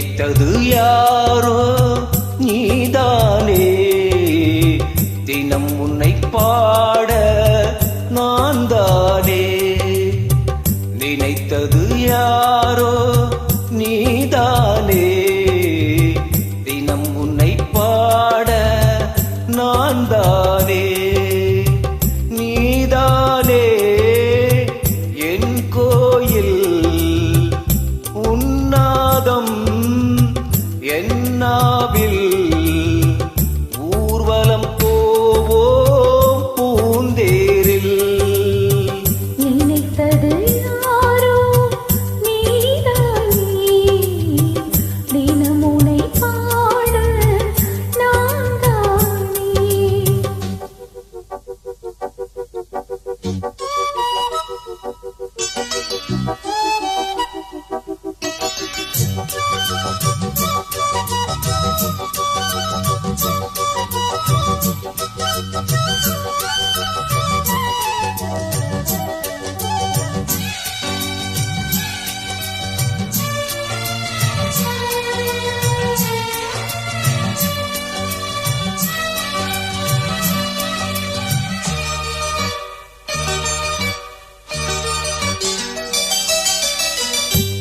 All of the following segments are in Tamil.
நினைத்தது யாரோ?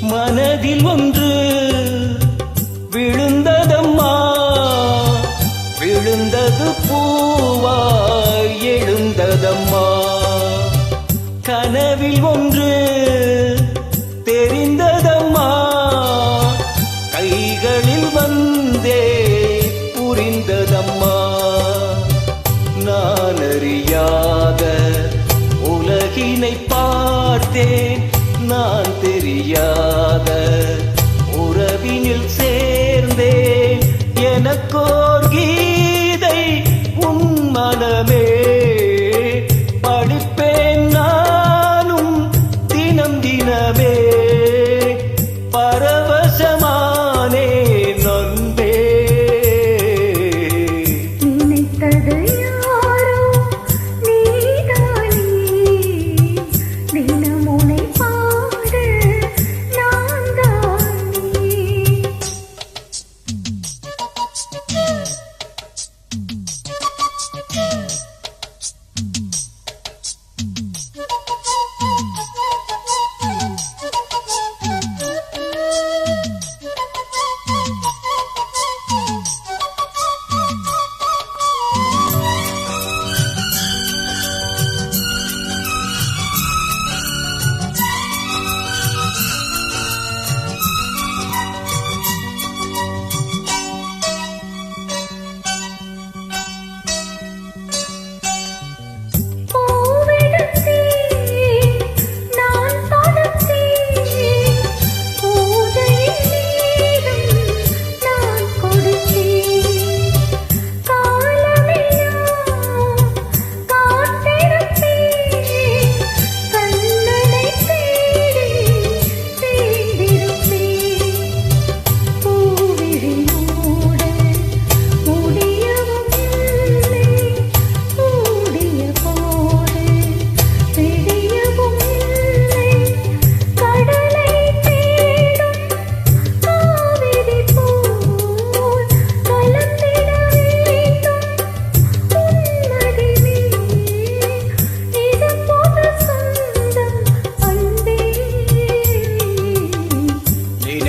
மனதில் ஒன்று விழுந்ததம்மா. விழுந்தது பூவாய் எழுந்ததம்மா. கனவில் ஒன்று தெரிந்ததம்மா. கைகளில் வந்தே புரிந்ததம்மா. நான் அறியாத உலகினை பார்த்தேன் நான் தெரியா உறவாக உறவினில் சேர்ந்தேன். எனக்கோர் கீதை உன் மனமே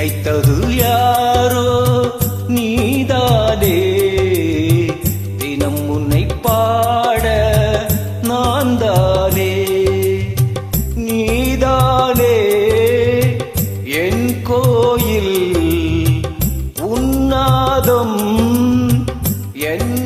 இழைத்தது யாரோ? நீதானே. தினம் உன்னை பாட நான் தானே நீதானே. என் கோயில் உன்னாதம். என்